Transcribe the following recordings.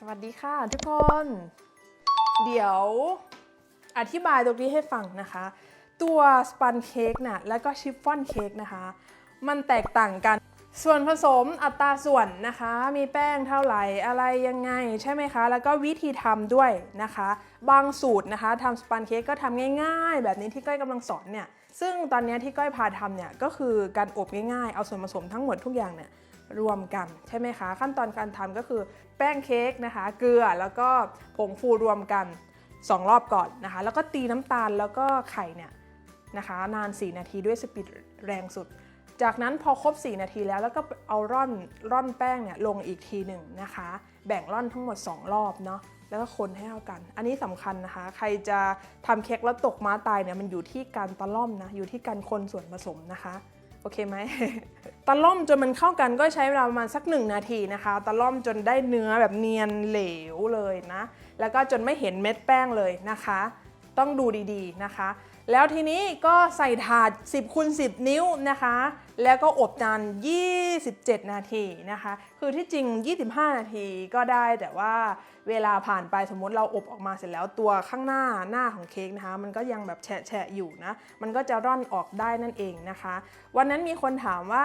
สวัสดีค่ะทุกคน เดี๋ยวอธิบายตรงนี้ให้ฟังนะคะ ตัวสปันเค้กน่ะแล้วก็ชิฟฟ่อนเค้กนะคะ มันแตกต่างกัน ส่วนผสมอัตราส่วนนะคะ มีแป้งเท่าไหร่อะไรยังไงใช่ไหมคะ แล้วก็วิธีทำด้วยนะคะ บางสูตรนะคะทำสปันเค้กก็ทำง่าย ๆ แบบนี้ที่ก้อยกำลังสอนเนี่ย ซึ่งตอนนี้ที่ก้อยพาทำเนี่ยก็คือการอบง่ายๆ เอาส่วนผสมทั้งหมดทุกอย่างเนี่ย รวมกันใช่ไหมคะ ขั้นตอนการทำก็คือแป้งเค้กนะคะ เกลือแล้วก็ผงฟูรวมกัน 2 รอบก่อนนะคะ แล้วก็ตีน้ำตาลแล้วก็ไข่เนี่ยนะคะ นาน 4 นาทีด้วยสปีดแรงสุด จากนั้นพอครบ 4 นาทีแล้วแล้วก็เอาร่อนร่อนแป้งเนี่ยลงอีกทีหนึ่งนะคะ แบ่งร่อนทั้งหมด 2 รอบเนาะแล้วก็คนให้เข้ากัน อันนี้สำคัญนะคะ ใครจะทำเค้กแล้วตกม้าตายเนี่ยมันอยู่ที่การตะล่อมนะ อยู่ที่การคนส่วนผสมนะคะ โอเคไหมตะล่อมจนมันเข้ากันก็ใช้เวลาประมาณสักหนึ่งนาทีนะคะ ตะล่อมจนได้เนื้อแบบเนียนเหลวเลยนะ แล้วก็จนไม่เห็นเม็ดแป้งเลยนะคะ ต้องดูดีๆนะคะ แล้วทีนี้ก็ใส่ถาด 10คูณ10 นิ้วนะคะ แล้วก็อบนาน 27 นาทีนะคะ คือที่จริง 25 นาทีก็ได้แต่ว่าเวลาผ่านไปสมมติเราอบออกมาเสร็จแล้วตัวข้างหน้าหน้าของเค้กนะคะ มันก็ยังแบบแฉะๆอยู่นะ มันก็จะร่อนออกได้นั่นเองนะคะ วันนั้นมีคนถามว่า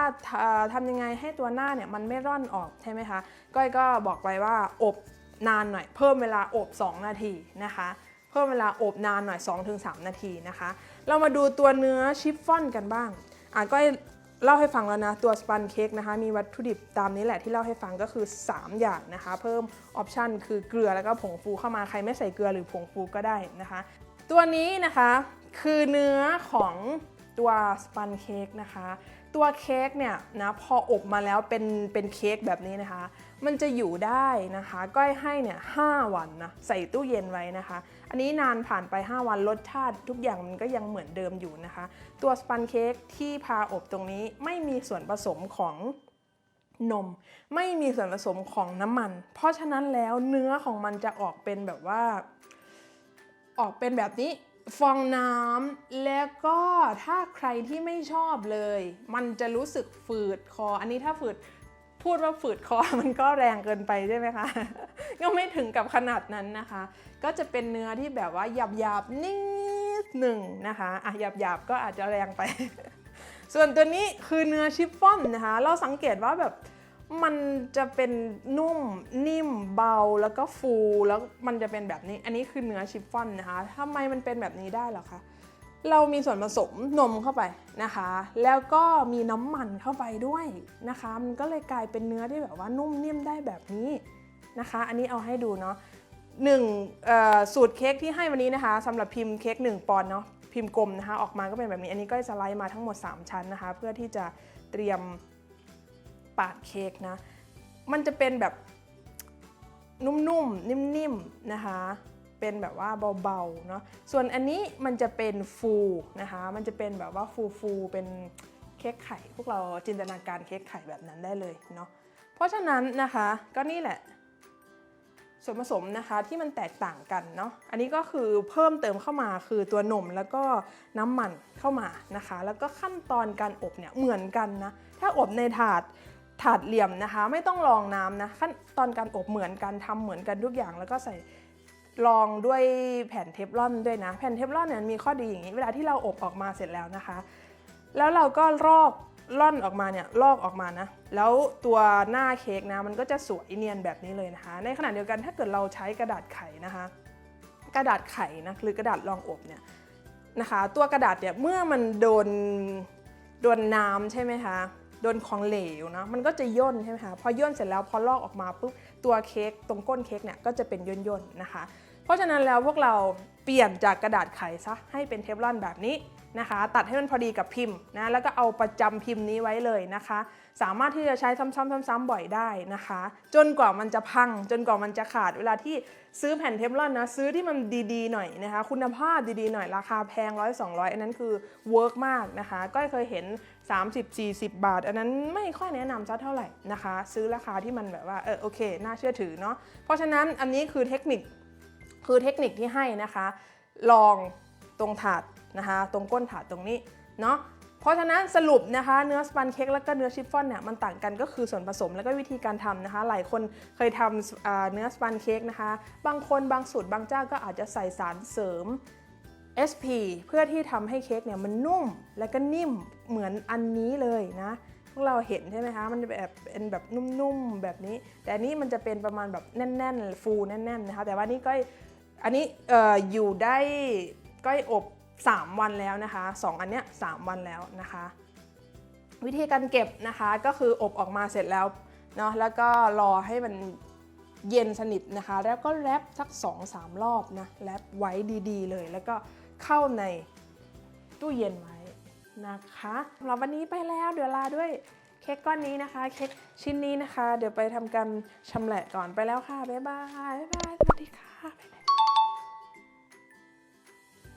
ทำยังไงให้ตัวหน้าเนี่ยมันไม่ร่อนออกใช่ไหมคะก้อยก็บอกไปว่าอบนานหน่อย เพิ่มเวลาอบ 2 นาทีนะคะเพิ่มเวลาอบนานหน่อย 2-3 นาทีนะคะ เรามาดูตัวเนื้อชิฟฟ่อนกันบ้างอะก็ เล่าให้ฟังแล้วนะ ตัวสปันเค้กนะคะมีวัตถุดิบตามนี้แหละที่เล่าให้ฟังก็คือ 3 อย่างนะคะ เพิ่มออปชันคือเกลือแล้วก็ผงฟูเข้ามาใครไม่ใส่เกลือหรือผงฟูก็ได้นะคะ ตัวนี้นะคะคือเนื้อของตัวสปันเค้กนะคะ ตัวเค้กเนี่ยนะพออบมาแล้วเป็นเป็นเค้กแบบนี้นะคะ มันจะอยู่ได้นะคะ ก้อยให้เนี่ยหวันนะใส่ตู้เย็นไว้นะคะ อันนี้นานผ่านไป 5 วันรสชาติทุกอย่างมันก็ยังเหมือนเดิมอยู่นะคะ ตัวสปันเค้กที่พาอบตรงนี้ไม่มีส่วนผสมของนม ไม่มีส่วนผสมของน้ำมัน เพราะฉะนั้นแล้วเนื้อของมันจะออกเป็นแบบว่า ออกเป็นแบบนี้ฟองน้ำแล้วก็ถ้าใครที่ไม่ชอบเลย มันจะรู้สึกฝืดคอ อันนี้ถ้าฝืด พูดว่าฝืดคอมันก็แรงเกินไปใช่ไหมคะ ก็ไม่ถึงกับขนาดนั้นนะคะ ก็จะเป็นเนื้อที่แบบว่าหยาบหยาบนิดหนึ่งนะคะอะหยาบหยาบก็อาจจะแรงไป ส่วนตัวนี้คือเนื้อชิฟฟ่อนนะคะ เราสังเกตว่าแบบมันจะเป็นนุ่มนิ่มเบาแล้วก็ฟูแล้วมันจะเป็นแบบนี้ อันนี้คือเนื้อชิฟฟ่อนนะคะทำไมมันเป็นแบบนี้ได้หรอคะ เรามีส่วนผสมนมเข้าไปนะคะ แล้วก็มีน้ำมันเข้าไปด้วยนะคะ มันก็เลยกลายเป็นเนื้อที่แบบว่านุ่มนิ่มได้แบบนี้นะคะ อันนี้เอาให้ดูเนาะหนึ่งสูตรเค้กที่ให้วันนี้นะคะสำหรับพิมพ์เค้ก1ปอนด์เนาะพิมพ์กลมนะคะออกมาก็เป็นแบบนี้ อันนี้ก็สไลด์มาทั้งหมด 3 ชั้นนะคะ เพื่อที่จะเตรียมปาดเค้กนะ มันจะเป็นแบบนุ่มๆ นิ่มๆ นะคะ เป็นแบบว่าเบาๆเนาะส่วนอันนี้มันจะเป็นฟูนะคะ มันจะเป็นแบบว่าฟูๆเป็นเค้กไข่ พวกเราจินตนาการเค้กไข่แบบนั้นได้เลยเนาะเพราะฉะนั้นนะคะก็นี่แหละ ส่วนผสมนะคะที่มันแตกต่างกันเนาะอันนี้ก็คือเพิ่มเติมเข้ามาคือตัวนมแล้วก็น้ำมันเข้ามานะคะ แล้วก็ขั้นตอนการอบเนี่ยเหมือนกันนะถ้าอบในถาดถาดเหลี่ยมนะคะ ไม่ต้องรองน้ำนะขั้นตอนการอบเหมือนกันทำเหมือนกันทุกอย่างแล้วก็ใส่ รองด้วยแผ่นเทฟลอนด้วยนะ แผ่นเทฟลอนเนี่ยมีข้อดีอย่างนี้ เวลาที่เราอบออกมาเสร็จแล้วนะคะ แล้วเราก็ลอกล่อนออกมาเนี่ยลอกออกมานะ แล้วตัวหน้าเค้กนะมันก็จะสวยเนียนแบบนี้เลยนะคะ ในขณะเดียวกันถ้าเกิดเราใช้กระดาษไขนะคะ กระดาษไขนะหรือกระดาษรองอบเนี่ยนะคะ ตัวกระดาษเนี่ยเมื่อมันโดนโดนน้ำใช่ไหมคะโดนของเหลวนะมันก็จะย่นใช่ไหมคะพอย่นเสร็จแล้วพอลอกออกมาปุ๊บตัวเค้กตรงก้นเค้กเนี่ยก็จะเป็นย่นๆนะคะ เพราะฉะนั้นแล้วพวกเราเปลี่ยนจากกระดาษไขซะให้เป็นเทฟลอนแบบนี้นะคะ ตัดให้มันพอดีกับพิมพ์นะแล้วก็เอาประจำพิมพ์นี้ไว้เลยนะคะ สามารถที่จะใช้ซ้ำๆๆๆบ่อยได้นะคะ จนกว่ามันจะพัง จนกว่ามันจะขาดเวลาที่ซื้อแผ่นเทฟลอนนะซื้อที่มันดีๆหน่อยนะคะ คุณภาพดีๆหน่อยราคาแพงร้อยสองร้อยอันนั้นคือเวิร์กมากนะคะ ก็เคยเห็น 30-40 บาท อันนั้นไม่ค่อยแนะนำสักเท่าไหร่นะคะ ซื้อราคาที่มันแบบว่าเออโอเค น่าเชื่อถือเนาะเพราะฉะนั้นอันนี้คือเทคนิค คือเทคนิคที่ให้นะคะ ลองตรงถาดนะคะ ตรงก้นถาดตรงนี้เนาะเพราะฉะนั้นสรุปนะคะเนื้อสปันเค้กแล้วก็เนื้อชิฟฟ่อนเนี่ยมันต่างกันก็คือส่วนผสมแล้วก็วิธีการทำนะคะ หลายคนเคยทำเนื้อสปันเค้กนะคะ บางคนบางสูตรบางเจ้าก็อาจจะใส่สารเสริม SP เพื่อที่ทำให้เค้กเนี่ยมันนุ่มและก็นิ่มเหมือนอันนี้เลยนะพวกเราเห็นใช่ไหมคะมันจะแบบเป็นแบบนุ่มๆแบบนี้ แต่อันนี้มันจะเป็นประมาณแบบแน่น ๆ ฟูแน่นๆนะคะแต่ว่านี่ก็ อันนี้อออยู่ได้ก็อยอบ 3 วันแล้วนะคะ 2 อันเนี้ย3วันแล้วนะคะ วิธีการเก็บนะคะก็คืออบออกมาเสร็จแล้วเนาะแล้วก็รอให้มันเย็นสนิทนะคะ แล้วก็แรปสัก 2-3 รอบนะแรปไว้ดีๆ เลย แล้วก็เข้าในตู้เย็นไว้นะคะสำหรับวันนี้ไปแล้วเดี๋ยวลาด้วยเค้กก้อนนี้นะคะ เค้กชิ้นนี้นะคะ เดี๋ยวไปทำการชำแหละก่อนไปแล้วค่ะ บ๊ายบาย บ๊ายบาย สวัสดีค่ะ